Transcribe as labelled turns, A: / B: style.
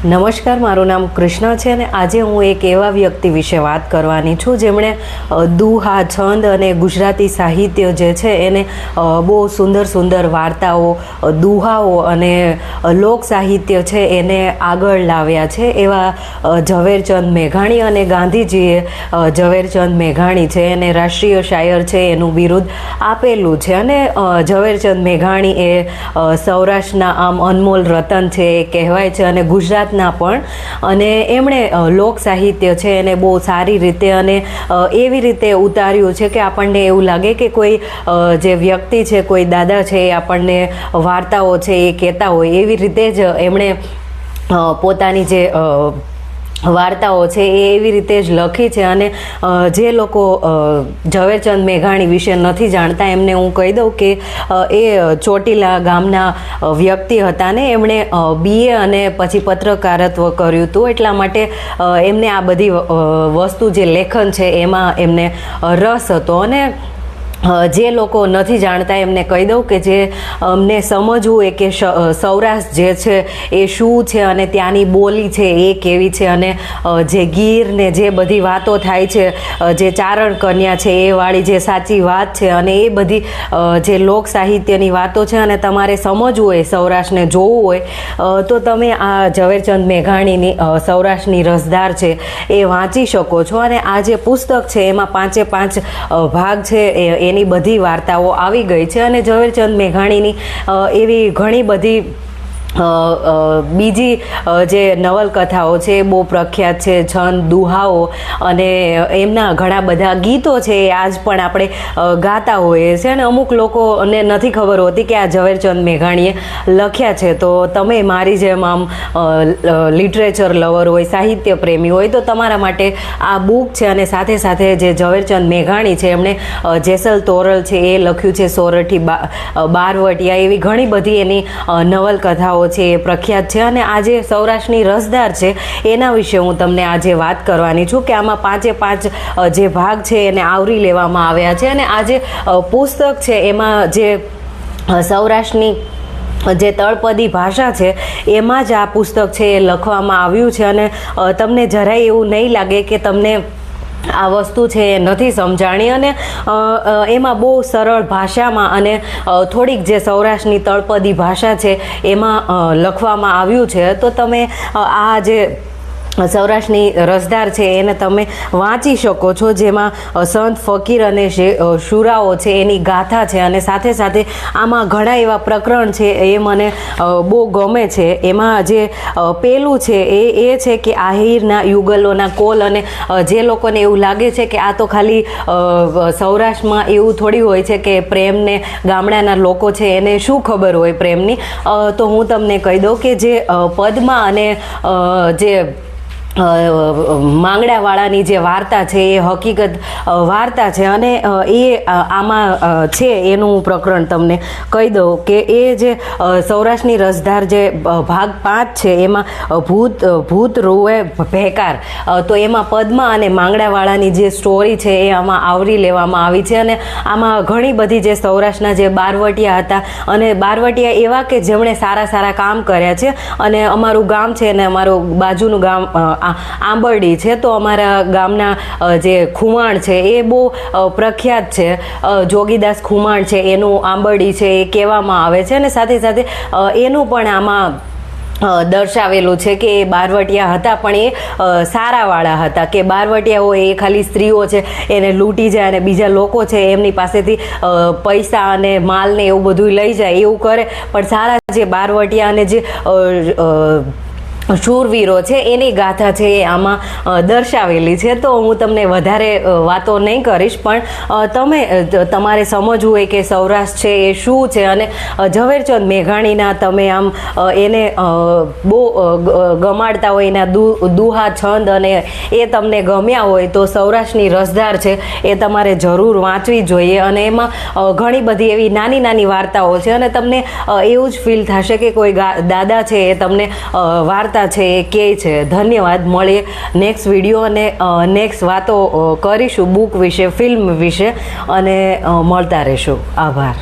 A: નમસ્કાર, મારું નામ કૃષ્ણ છે અને આજે હું એક એવા વ્યક્તિ વિશે વાત કરવાની છું જેમણે દુહા, છંદ અને ગુજરાતી સાહિત્ય જે છે એને બહુ સુંદર સુંદર વાર્તાઓ દુહાઓ અને લોક સાહિત્ય છે એને આગળ લાવ્યા છે એવા ઝવેરચંદ મેઘાણી અને ગાંધીજીએ ઝવેરચંદ મેઘાણી છે એને રાષ્ટ્રીય શાયર છે એનું બિરુદ આપેલું છે અને ઝવેરચંદ મેઘાણી એ સૌરાષ્ટ્રના આમ અનમોલ રતન છે એ કહેવાય છે અને ગુજરાતના પણ. અને એમણે લોક સાહિત્ય છે એને બહુ સારી રીતે અને એવી રીતે ઉતાર્યું છે કે આપણને એવું લાગે કે કોઈ જે વ્યક્તિ છે, કોઈ દાદા છે, એ આપણને વાર્તાઓ છે એ કહેતા હોય એવી રીતે જ એમણે પોતાની જે વાર્તાઓ છે એ એવી રીતે જ લખી છે અને જે લોકો ઝવેરચંદ મેઘાણી વિશે નથી જાણતા, એમને હું કહી દઉં કે એ ચોટીલા ગામના વ્યક્તિ હતા ને એમણે બીએ અને પછી પત્રકારત્વ કર્યું હતું. એટલા માટે એમને આ બધી વસ્તુ જે લેખન છે એમાં એમને રસ હતો. અને જે લોકો નથી જાણતા એમને કહી દઉં કે જે અમને સમજવું એ કે સૌરાષ્ટ્ર જે છે એ શું છે અને ત્યાંની બોલી છે એ કેવી છે અને જે ગીર ને જે બધી વાતો થાય છે જે ચારણ કન્યા છે એ વાળી જે સાચી વાત છે અને એ બધી જે લોક સાહિત્યની વાતો છે અને તમારે સમજવું હોય, સૌરાષ્ટ્રને જોવું હોય તો તમે આ ઝવેરચંદ મેઘાણીની સૌરાષ્ટ્રની રસદાર છે એ વાંચી શકો છો. અને આ જે પુસ્તક છે એમાં પાંચે પાંચ ભાગ છે એ એની બધી વાર્તાઓ આવી ગઈ છે અને ઝવેરચંદ મેઘાણીની એવી ઘણી બધી બીજી જે નવલકથાઓ છે એ બહુ પ્રખ્યાત છે છંદ દુહાઓ અને એમના ઘણા બધા ગીતો છે એ આજ પણ આપણે ગાતા હોઈએ છીએ અને અમુક લોકોને નથી ખબર હોતી કે આ ઝવેરચંદ મેઘાણીએ લખ્યા છે. તો તમે મારી જેમ આમ લિટરેચર લવર હોય સાહિત્ય પ્રેમી હોય તો તમારા માટે આ બુક છે અને સાથે સાથે જે ઝવેરચંદ મેઘાણી છે એમણે જેસલ તોરલ છે એ લખ્યું છે સોરઠી બારવટિયા એવી ઘણી બધી એની અ, નવલકથાઓ છે, એ પ્રખ્યાત છે અને આજે સૌરાષ્ટ્રની રસદાર છે, એના વિશે હું તમને આજે વાત કરવાની છું કે આમાં પાંચે પાંચ જે ભાગ છે એને આવરી લેવામાં આવ્યા છે અને આજે પુસ્તક છે, એમાં જે સૌરાષ્ટ્રની જે તળપદી ભાષા છે, એમાં જ આ પુસ્તક છે એ લખવામાં આવ્યું છે અને તમને જરાય એવું નહીં લાગે કે તમને આ વસ્તુ છે એ નથી સમજાણી અને એમાં બહુ સરળ ભાષામાં અને થોડીક જે સૌરાષ્ટ્રની તળપદી ભાષા છે એમાં લખવામાં આવ્યું છે. તો તમે આ જે સૌરાષ્ટ્રની રસદાર છે એને તમે વાંચી શકો છો, જેમાં સંત ફકીર અને શુરાઓ છે એની ગાથા છે અને સાથે સાથે આમાં ઘણા એવા પ્રકરણ છે એ મને બહુ ગમે છે. એમાં જે પેલું છે એ એ છે કે આહિરના યુગલોના કોલ અને જે લોકોને એવું લાગે છે કે આ તો ખાલી સૌરાષ્ટ્રમાં એવું થોડી હોય છે કે પ્રેમને ગામડાના લોકો છે એને શું ખબર હોય પ્રેમની. તો હું તમને કહી દઉં કે જે પદ્મા અને જે માંગડાવાળાની જે વાર્તા છે, એ હકીકત વાર્તા છે અને એ આમાં છે એનું પ્રકરણ તમને કહી દઉં કે એ જે સૌરાષ્ટ્રની રસધાર જે ભાગ પાંચ છે, એમાં ભૂત ભૂત રોવે ભેકાર. તો એમાં પદ્મા અને માંગડાવાળાની જે સ્ટોરી છે, એ આમાં આવરી લેવામાં આવી છે અને આમાં ઘણી બધી જે સૌરાષ્ટ્રના જે બારવટિયા હતા અને બારવટિયા એવા કે જેમણે સારા સારા કામ કર્યા છે અને અમારું ગામ છે અને અમારું બાજુનું ગામ આંબરડી છે, તો અમારા ગામના જે ખુમાણ છે, એ બહુ પ્રખ્યાત છે. જોગીદાસ ખુમાણ છે, એનું આંબરડી છે, એ કહેવામાં આવે છે. અને સાથે સાથે એનું પણ આમાં દર્શાવેલું છે કે એ બારવટિયા હતા, પણ એ સારાવાળા હતા. કે બારવટિયા હોય એ ખાલી સ્ત્રીઓ છે, એને લૂંટી જાય અને બીજા લોકો છે, એમની પાસેથી પૈસા અને માલને એવું બધું લઈ જાય, એવું કરે. પણ સારા જે બારવટિયા અને જે શૂરવીરો છે એની ગાથા છે એ આમાં દર્શાવેલી છે. તો હું તમને વધારે વાતો નહીં કરીશ પણ તમે તમારે સમજવું હોય કે સૌરાષ્ટ્ર છે એ શું છે? અને ઝવેરચંદ મેઘાણીના તમે આમ એને બહુ ગમાડતા હોય એના દુહા છંદ અને એ તમને ગમ્યા હોય તો સૌરાષ્ટ્રની રસદાર છે એ તમારે જરૂર વાંચવી જોઈએ. અને એમાં ઘણી બધી એવી નાની નાની વાર્તાઓ છે. અને તમને એવું જ ફીલ થશે કે કોઈ દાદા છે એ તમને અ, વાર્તા છે એ કહે છે. ધન્યવાદ, મળીએ નેક્સ્ટ વીડિયો અને નેક્સ્ટ વાતો કરીશું બુક વિશે ફિલ્મ વિશે અને મળતા રહીશું. આભાર.